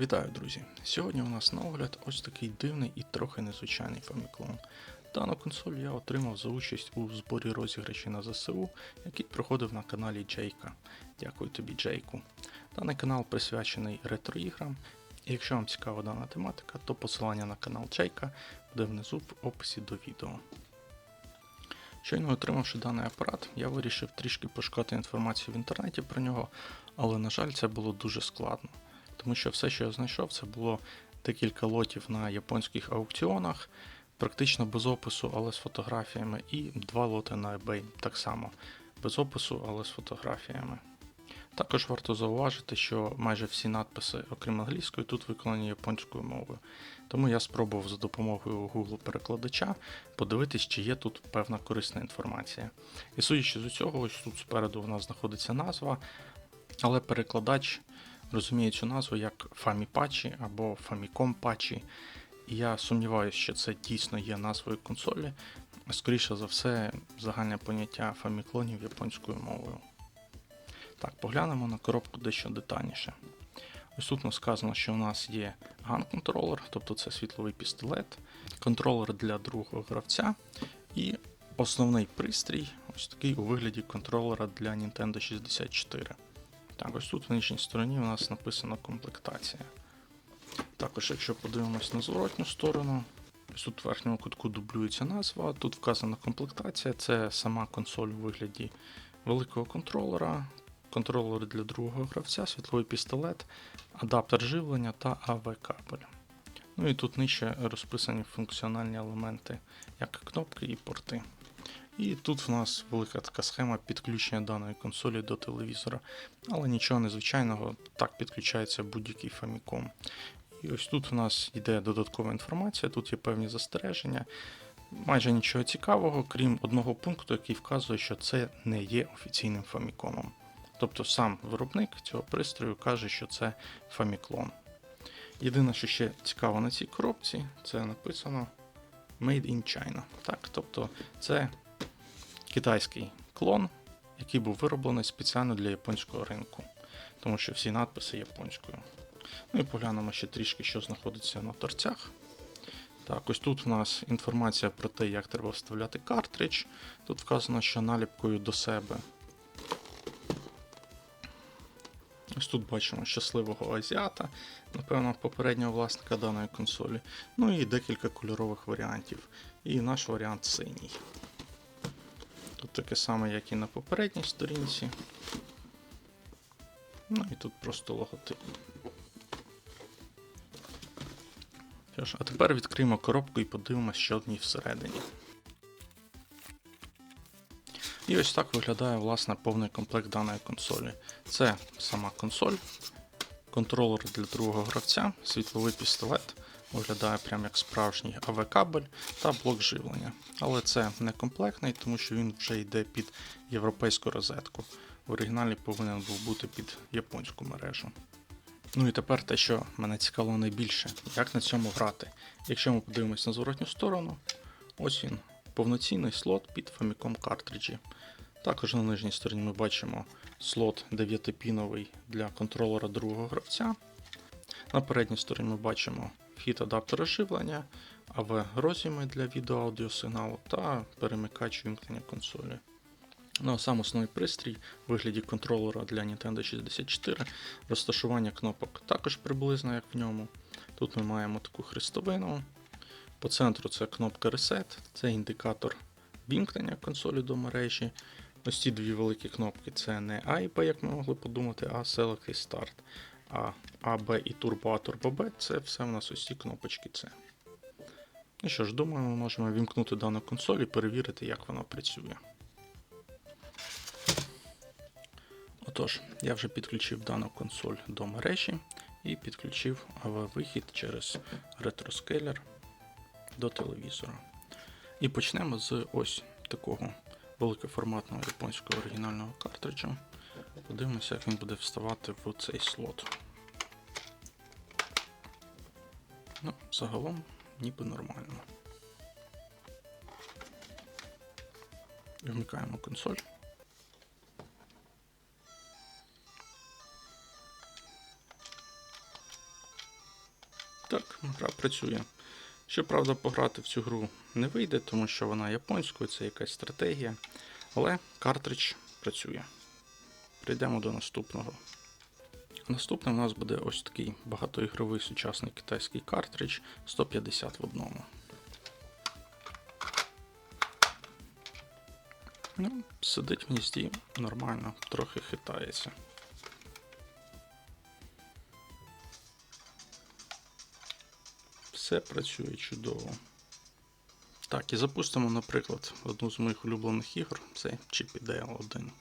Вітаю, друзі! Сьогодні у нас на огляд ось такий дивний і трохи незвичайний фаміклон. Дану консоль я отримав за участь у зборі розіграші на ЗСУ, який проходив на каналі Джейка. Дякую тобі, Джейку. Даний канал присвячений ретро-іграм. Якщо вам цікава дана тематика, то посилання на канал Джейка буде внизу в описі до відео. Щойно отримавши даний апарат, я вирішив трішки пошукати інформацію в інтернеті про нього, але, на жаль, це було дуже складно. Тому що все, що я знайшов, це було декілька лотів на японських аукціонах, практично без опису, але з фотографіями, і два лоти на eBay так само, без опису, але з фотографіями. Також варто зауважити, що майже всі надписи, окрім англійської, тут виконані японською мовою. Тому я спробував за допомогою Google перекладача подивитись, чи є тут певна корисна інформація. І судячи з усього, ось тут спереду у нас знаходиться назва, але перекладач розуміє цю назву як Famipatchi або Famicom Patchi. І я сумніваюся, що це дійсно є назвою консолі. Скоріше за все, загальне поняття фаміклонів японською мовою. Так, поглянемо на коробку дещо детальніше. Ось тут нас сказано, що у нас є ган-контролер, тобто це світловий пістолет, контролер для другого гравця і основний пристрій, ось такий у вигляді контролера для Nintendo 64. Так, ось тут в нижній стороні у нас написана комплектація. Також, якщо подивимось на зворотню сторону, ось тут в верхньому кутку дублюється назва, тут вказана комплектація, це сама консоль у вигляді великого контролера, контролер для другого гравця, світловий пістолет, адаптер живлення та AV-кабель. Ну і тут нижче розписані функціональні елементи, як кнопки і порти. І тут в нас велика така схема підключення даної консолі до телевізора, але нічого незвичайного, так підключається будь-який Famicom. І ось тут у нас йде додаткова інформація, тут є певні застереження. Майже нічого цікавого, крім одного пункту, який вказує, що це не є офіційним фаміконом. Тобто сам виробник цього пристрою каже, що це фаміклон. Єдине, що ще цікаво на цій коробці, це написано Made in China. Так, тобто це китайський клон, який був вироблений спеціально для японського ринку, тому що всі надписи японською. Ну і поглянемо ще трішки, що знаходиться на торцях. Так, ось тут в нас інформація про те, як треба вставляти картридж. Тут вказано, що наліпкою до себе. Ось тут бачимо щасливого азіата, напевно, попереднього власника даної консолі. Ну і декілька кольорових варіантів. І наш варіант синій. Таке саме, як і на попередній сторінці. Ну і тут просто логотип. А тепер відкриємо коробку і подивимося, що в ній всередині. І ось так виглядає власне повний комплект даної консолі. Це сама консоль, контролер для другого гравця, світловий пістолет, виглядає прям як справжній АВ-кабель та блок живлення. Але це не комплектний, тому що він вже йде під європейську розетку. В оригіналі повинен був бути під японську мережу. Ну і тепер те, що мене цікавило найбільше, як на цьому грати. Якщо ми подивимось на зворотню сторону, ось він, повноцінний слот під Famicom картриджі. Також на нижній стороні ми бачимо слот 9-піновий для контролера другого гравця. На передній стороні ми бачимо вхід адаптера живлення, АВ розіми для відео-аудіосигналу та перемикач вімкнення консолі. Ну а сам основний пристрій в вигляді контролера для Nintendo 64, розташування кнопок також приблизно як в ньому. Тут ми маємо таку хрестовину. По центру це кнопка Reset, це індикатор вімкнення консолі до мережі. Ось ці дві великі кнопки це не A і B, як ми могли подумати, а Select і Start. А A, B і Turbo A, Turbo B це все в нас ці кнопочки це. Ну що ж, думаю, ми можемо вімкнути дану консоль і перевірити, як вона працює. Отож, я вже підключив дану консоль до мережі і підключив AV-вихід через ретроскейлер до телевізора. І почнемо з ось такого великоформатного японського оригінального картриджа. Подивимося, як він буде вставати в цей слот. Ну, загалом ніби нормально. Вмикаємо консоль. Так, гра працює. Щоправда, пограти в цю гру не вийде, тому що вона японською, це якась стратегія. Але картридж працює. Прийдемо до наступного. Наступний у нас буде ось такий багатоігровий сучасний китайський картридж 150 в одному. Ну, сидить в гнізді нормально, трохи хитається. Все працює чудово. Так, і запустимо, наприклад, одну з моїх улюблених ігор це Chip Dale 1.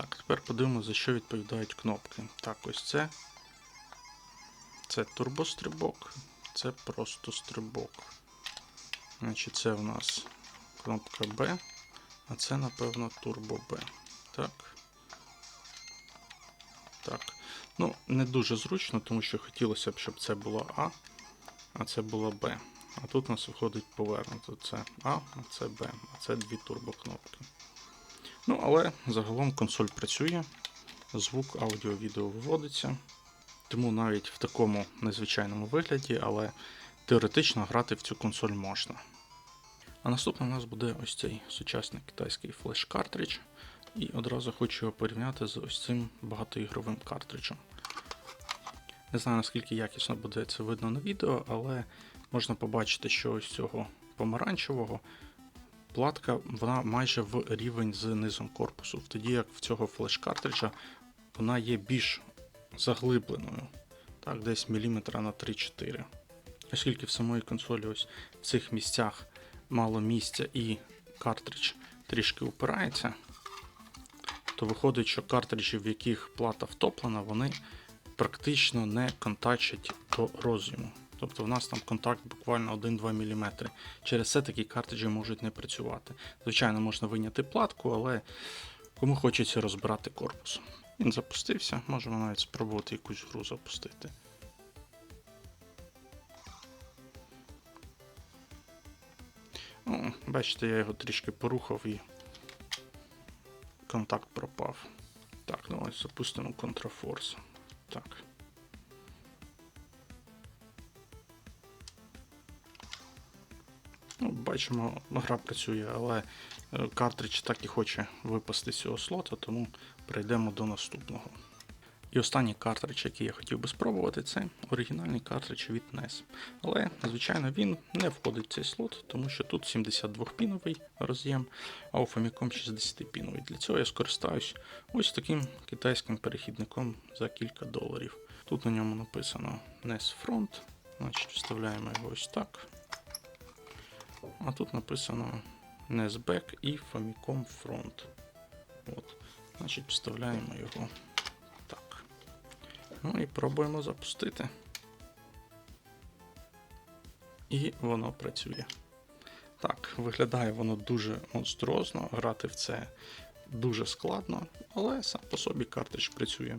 Так, тепер подивимося, за що відповідають кнопки. Так, ось це. Це турбострибок, це просто стрибок. Значить, це у нас кнопка B, а це, напевно, турбо B. Так. Так. Ну, не дуже зручно, тому що хотілося б, щоб це було А, а це було Б. А тут у нас виходить повернуто. Це А, а це Б, а це дві турбокнопки. Ну, але загалом консоль працює, звук аудіо-відео виводиться. Тому навіть в такому незвичайному вигляді, але теоретично грати в цю консоль можна. А наступним у нас буде ось цей сучасний китайський флеш-картридж. І одразу хочу його порівняти з ось цим багатоігровим картриджем. Не знаю наскільки якісно буде це видно на відео, але можна побачити, що ось цього помаранчевого платка вона майже в рівень з низом корпусу, тоді як в цього флеш-картриджа вона є більш заглибленою, так, десь міліметра на 3-4. Оскільки в самої консолі ось в цих місцях мало місця і картридж трішки упирається, то виходить, що картриджі, в яких плата втоплена, вони практично не контачать до роз'єму. Тобто в нас там контакт буквально 1-2 мм. Через це такі картриджі можуть не працювати. Звичайно, можна виняти платку, але кому хочеться розбирати корпус. Він запустився, можемо навіть спробувати якусь гру запустити. О, бачите, я його трішки порухав і контакт пропав. Так, ну ось запустимо контрафорс. Так. Ну, Бачимо, гра працює, але е, картридж так і хоче випасти з цього слота, тому перейдемо до наступного. І останній картридж, який я хотів би спробувати, це оригінальний картридж від NES. Але, звичайно, він не входить в цей слот, тому що тут 72-піновий роз'єм, а у Famicom 60-піновий. Для цього я скористаюсь ось таким китайським перехідником за кілька доларів. Тут на ньому написано NES Front, значить вставляємо його ось так. А тут написано NESBACK і Famicom Front. От. Значить, вставляємо його так. Ну і пробуємо запустити. І воно працює. Так, виглядає воно дуже монструозно, грати в це дуже складно, але сам по собі картридж працює.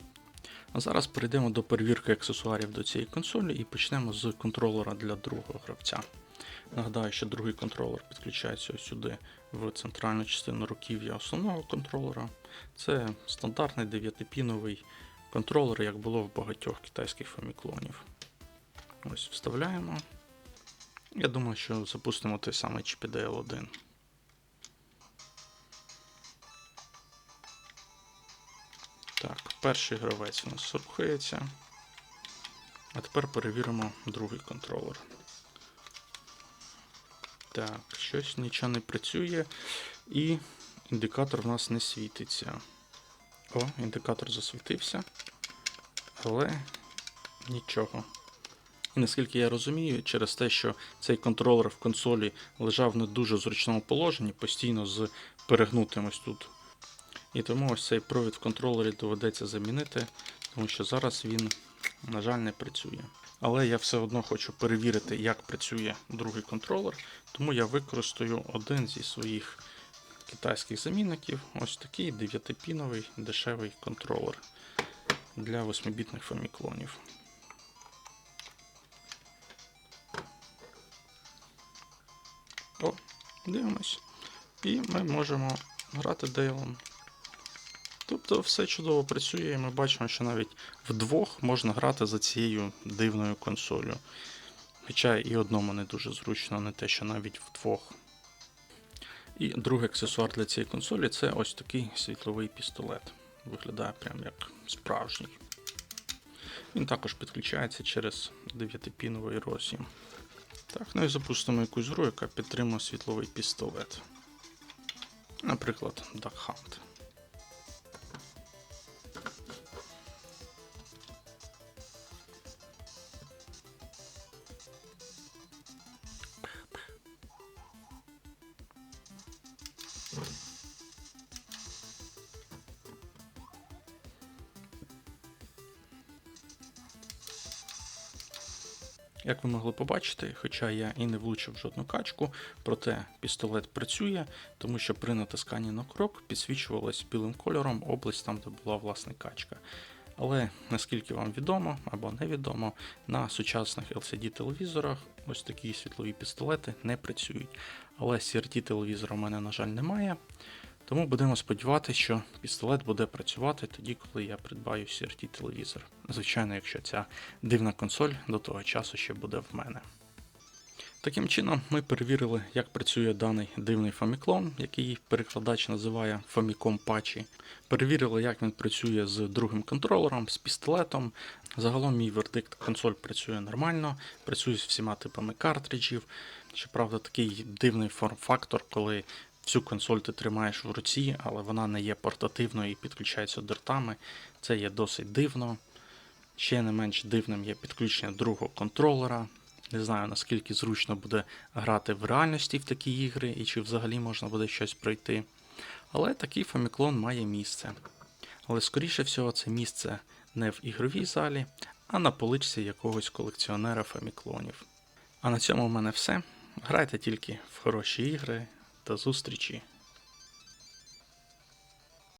А зараз перейдемо до перевірки аксесуарів до цієї консолі і почнемо з контролера для другого гравця. Нагадаю, що другий контролер підключається сюди в центральну частину руків'я основного контролера. Це стандартний 9-піновий контролер, як було в багатьох китайських фаміклонів. Ось вставляємо. Я думаю, що запустимо той самий GPDL 1. Так, перший гравець у нас рухається. А тепер перевіримо другий контролер. Так, щось нічого не працює. І індикатор в нас не світиться. О, індикатор засвітився. Але нічого. І наскільки я розумію, через те, що цей контролер в консолі лежав не дуже зручному положенні, постійно з перегнутим ось тут. І тому ось цей провід в контролері доведеться замінити, тому що зараз він, на жаль, не працює. Але я все одно хочу перевірити, як працює другий контролер, тому я використаю один зі своїх китайських замінників, ось такий 9-піновий дешевий контролер для 8-бітних фаміклонів. О, дивимось. І ми можемо грати Дейлом. Тобто все чудово працює, і ми бачимо, що навіть вдвох можна грати за цією дивною консолью. Хоча і одному не дуже зручно, не те, що навіть вдвох. І другий аксесуар для цієї консолі це ось такий світловий пістолет. Виглядає прям як справжній. Він також підключається через 9-піновий роз'єм. Так, ну і запустимо якусь гру, яка підтримує світловий пістолет. Наприклад, Duck Hunt. Як ви могли побачити, хоча я і не влучив жодну качку, проте пістолет працює, тому що при натисканні на крок підсвічувалась білим кольором область там, де була власне качка. Але наскільки вам відомо або невідомо, на сучасних LCD-телевізорах ось такі світлові пістолети не працюють. Але CRT-телевізора у мене, на жаль, немає. Тому будемо сподіватися, що пістолет буде працювати тоді, коли я придбаю CRT-телевізор. Звичайно, якщо ця дивна консоль до того часу ще буде в мене. Таким чином, ми перевірили, як працює даний дивний Famiclone, який перекладач називає Famicom Patchy. Перевірили, як він працює з другим контролером, з пістолетом. Загалом мій вердикт консоль працює нормально, працює з всіма типами картриджів. Щоправда, такий дивний форм-фактор, коли Всю консоль ти тримаєш в руці, але вона не є портативною і підключається дротами. Це є досить дивно. Ще не менш дивним є підключення другого контролера. Не знаю наскільки зручно буде грати в реальності в такі ігри і чи взагалі можна буде щось пройти. Але такий фаміклон має місце. Але скоріше всього, це місце не в ігровій залі, а на поличці якогось колекціонера фаміклонів. А на цьому в мене все. Грайте тільки в хороші ігри. До зустрічі